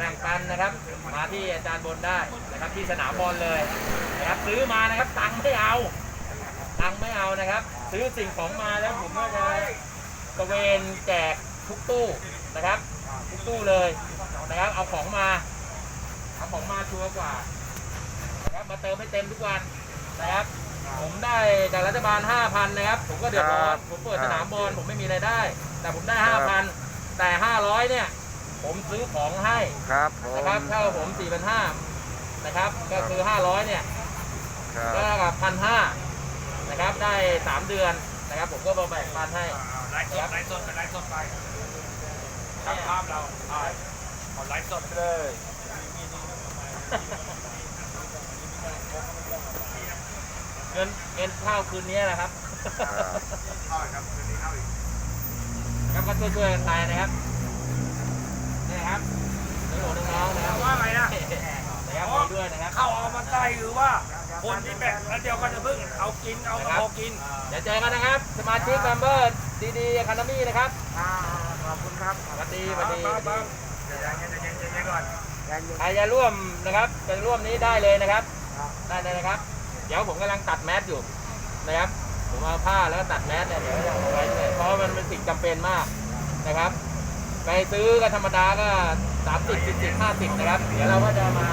แบ่งปันนะครับ มาที่อาจารย์บนได้นะครับที่สนามบอลเลยนะครับซื้อมานะครับตังค์ไม่เอา ตังค์ไม่เอานะครับ ซื้อสิ่งของมาแล้วผมก็จะตระเวนแจกทุกตู้นะครับ ทุกตู้เลยนะครับเอาของมาเอาของมาชัวร์กว่านะครับมาเติมให้เต็มทุกวันนะครับผมได้จากรัฐบาล 5,000 นะครับ ผมก็เดือดร้อครันบผมเปิดครัสบนามบอลผมไม่มีรายได้ แต่ผมได้ครับ5,000 แต่ 500 เนี่ย ผมซื้อของให้ครับผมนะครับเท่าผม4,500นะครับ ก็คือ500เนี่ยครับก็กับพันห้านะครับได้3เดือนนะครับ ผมก็มาแบ่งปันให้ไลฟ์สดไลฟ์สดเป็นไลฟ์สดไปทำภาพเราถ่ายเอาไลฟ์สดไปเลยเงินเงินข้าวคืนนี้นะครับเข้าอีกครับคืนนี้เข้าอีกครับก็ช่วยๆกันไปนะครับนี่นะครับนี่โอ้น้องๆนะครับ ว่าไงนะ นะครับมีด้วยนะครับ เข้า เอามาใกล้คือว่าคนที่แบกแล้วเดียวก็จะพึ่งเอากินเอากระพอกินเดี๋ยวเจอกันนะครับ สมาชิกเมมเบอร์ดีๆคานามี่นะครับขอบคุณครับสวัสดีสวัสดีบ้างบ้างเดี๋ยวยังยังยังยังยังก่อนใครจะร่วมนะครับจะร่วมนี้ได้เลยนะครับ ได้เลยนะครับ เดี๋ยวผมกำลังตัดแมสอยู่นะครับ ผมเอาผ้าแล้วก็ตัดแมสเนี่ยเดี๋ยวจะเอาไว้เลยเพราะมันเป็นสิ่งจำเป็นมากนะครับไปซื้อกันธรรมดาก็30 40 50นะครับ เดี๋ยวเราก็จะมา